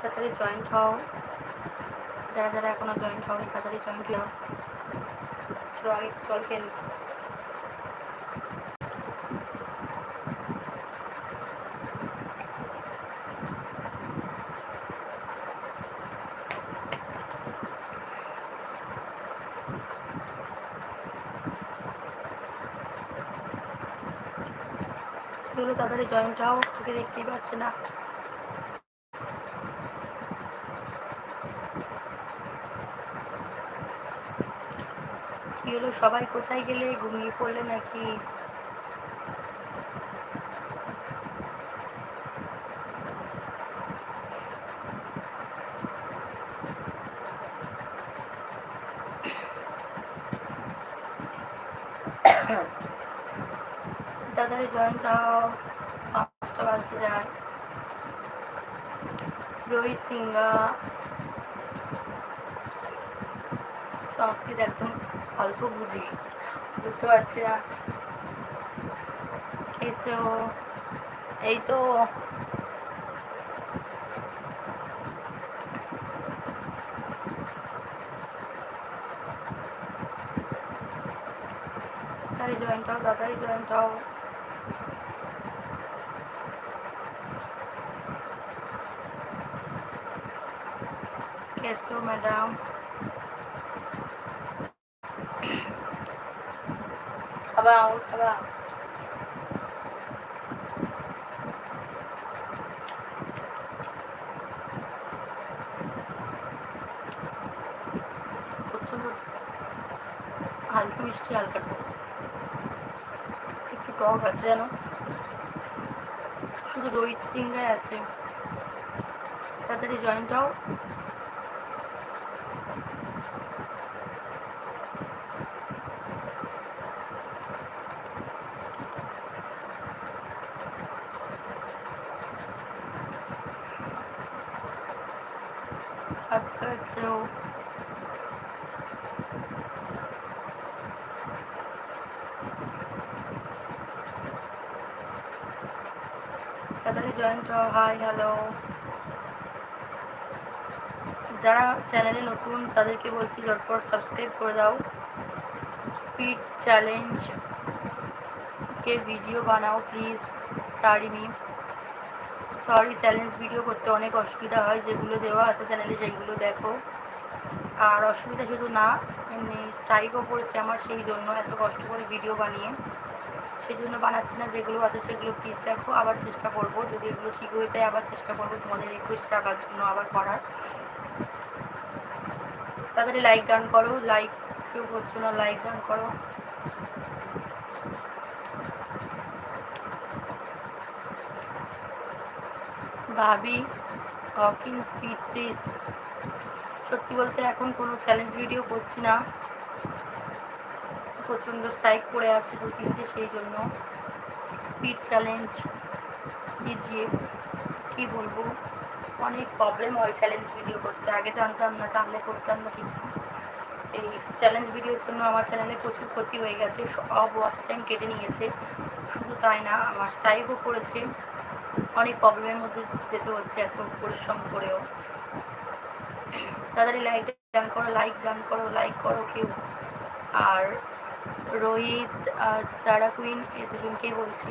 তাড়াতাড়ি জয়েন্ট হও। যারা যারা এখনও জয়েন্ট হওনি, তাড়াতাড়ি জয়েন্ট হও চলো আগে জল খেয়ে তাড়াতাড়ি জয়েন্ট হও ওকে দেখতেই পাচ্ছে না। কি হলো? সবাই কোথায় গেলে ঘুমিয়ে পড়লে নাকি? তাড়াতাড়ি জয়েন্ট হও পাঁচটা বাজতে যায়। রোহিত সিংহা সংস্কৃত একদম অল্প বুঝি। বুঝতে পারছি না। এই তো জয়েন্ট জয়েন্ট হও কেসো ম্যাডাম খাবা আঙুর খাবা হালকা মিষ্টি, হালকা একটু টক আছে যেন। শুধু রোহিত সিংহাই আছে। তাড়াতাড়ি জয়েন্ট आप कैसे हो তাড়াতাড়ি জয়েন্ট হও হাই হ্যালো যারা চ্যানেলে নতুন তাদেরকে বলছি ঝটপট সাবস্ক্রাইব করে দাও স্পিড চ্যালেঞ্জ কে ভিডিও বানাও প্লিজ সারি মি সরি চ্যালেঞ্জ ভিডিও করতে অনেক অসুবিধা হয়, যেগুলো দেওয়া আছে চ্যানেলে সেইগুলো দেখো। আর অসুবিধা শুধু না, এমনি স্ট্রাইকও পড়েছে আমার সেই জন্য, এত কষ্ট করে ভিডিও বানিয়ে। সেই জন্য বানাচ্ছি না, যেগুলো আছে সেগুলো প্লিজ দেখো, আবার চেষ্টা করব। যদি এগুলো ঠিক হয়ে যায়, আবার চেষ্টা করব তোমাদের রিকোয়েস্ট রাখার জন্য, আবার করার। তাড়াতাড়ি লাইক ডান করো লাইক কেউ করছ না লাইক ডান করো। ভাবি হকিং স্পিড প্লিজ সত্যি বলতে এখন কোনো চ্যালেঞ্জ ভিডিও করছি না। প্রচণ্ড স্ট্রাইক পড়ে আছে দু তিনটে, সেই জন্য স্পিড চ্যালেঞ্জ কিজিয়ে কি বলব? অনেক প্রবলেম হয় চ্যালেঞ্জ ভিডিও করতে। আগে জানতাম না, জানলে করতাম না ঠিক। এই চ্যালেঞ্জ ভিডিওর জন্য আমার চ্যানেলে প্রচুর ক্ষতি হয়ে গেছে। সব ওয়াচ টাইম কেটে নিয়েছে। শুধু তাই না, আমার স্ট্রাইকও পড়েছে অনেক প্রবলেমের মধ্যে যেতে হচ্ছে, এত পরিশ্রম করেও। তাড়াতাড়ি লাইক ডান করো লাইক ডান করো লাইক করো কেউ। আর রোহিত সারা কুইন এ দুজনকেই বলছি,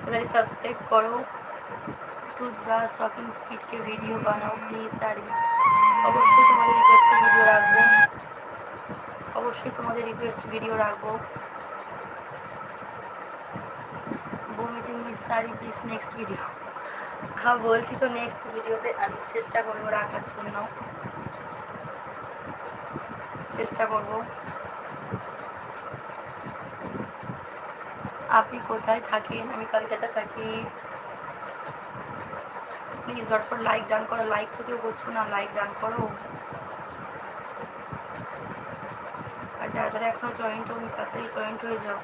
তাড়াতাড়ি সাবস্ক্রাইব করো। টুথব্রাশ শকিং স্পিডকে ভিডিও বানাও প্লিজ আর। অবশ্যই তোমাদের রিকোয়েস্টের ভিডিও রাখব। অবশ্যই তোমাদের রিকোয়েস্ট ভিডিও রাখব। সারি প্লিজ নেক্সট ভিডিও হ্যাঁ বলছি তো নেক্সট ভিডিওতে আমি চেষ্টা করব রাখার জন্য। চেষ্টা করব। আপনি কোথায় থাকেন? আমি কলকাতা থাকি। প্লিজ ঝটপট লাইক ডান করো। লাইক তো কেউ করছ না লাইক ডান করো। আর যারা যারা এখনও জয়েন্ট হয়নি, তাড়াতাড়ি জয়েন্ট হয়ে যাও।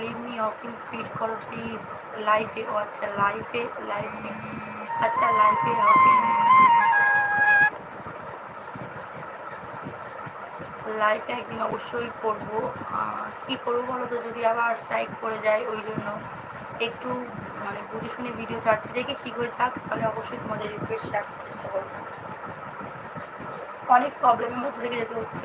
লিভ মি ওয়াকিং স্পিড করো প্লিজ লাইফে ও আচ্ছা লাইফে লাইফে আচ্ছা লাইফে ওয়াকিং লাইফে একদিন অবশ্যই করব। কী করব বলো তো? যদি আবার স্ট্রাইক পড়ে যায়, ওই জন্য। একটু মানে বুঝে শুনে ভিডিও ছাড়ছি। দেখে ঠিক হয়ে যাক, তাহলে অবশ্যই তোমাদের রিকোয়েস্ট রাখার চেষ্টা করব। অনেক প্রবলেমের মধ্যে থেকে যেতে হচ্ছে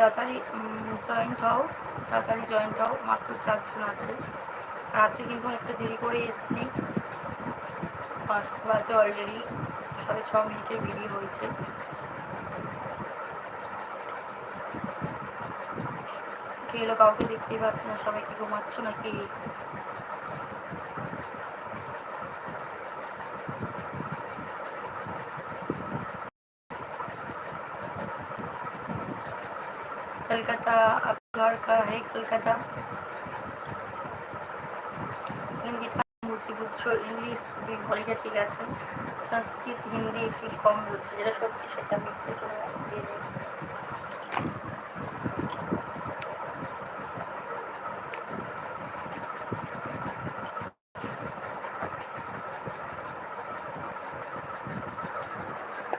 তাড়াতাড়ি জয়েন্ট হও, তাড়াতাড়ি জয়েন্ট হও, মাত্র চারজন আছে। আজকে কিন্তু অনেকটা দেরি করে এসেছি। পাঁচটা বাজে অলরেডি সাড়ে ছ মিনিটের ভিডিও হয়েছে। কে এলো কাউকে দেখতেই পাচ্ছি না, সবাই কি ঘুমাচ্ছ নাকি? कलकत्ता अब घर का है कलकत्ता হিন্দিটা বুঝি বুঝছো ইংলিশ বেঙ্গলিটা ঠিক আছে সংস্কৃত হিন্দি একটু কম বুঝছি যেটা সত্যি সেটা মিথ্যে করে দিয়ে দিই।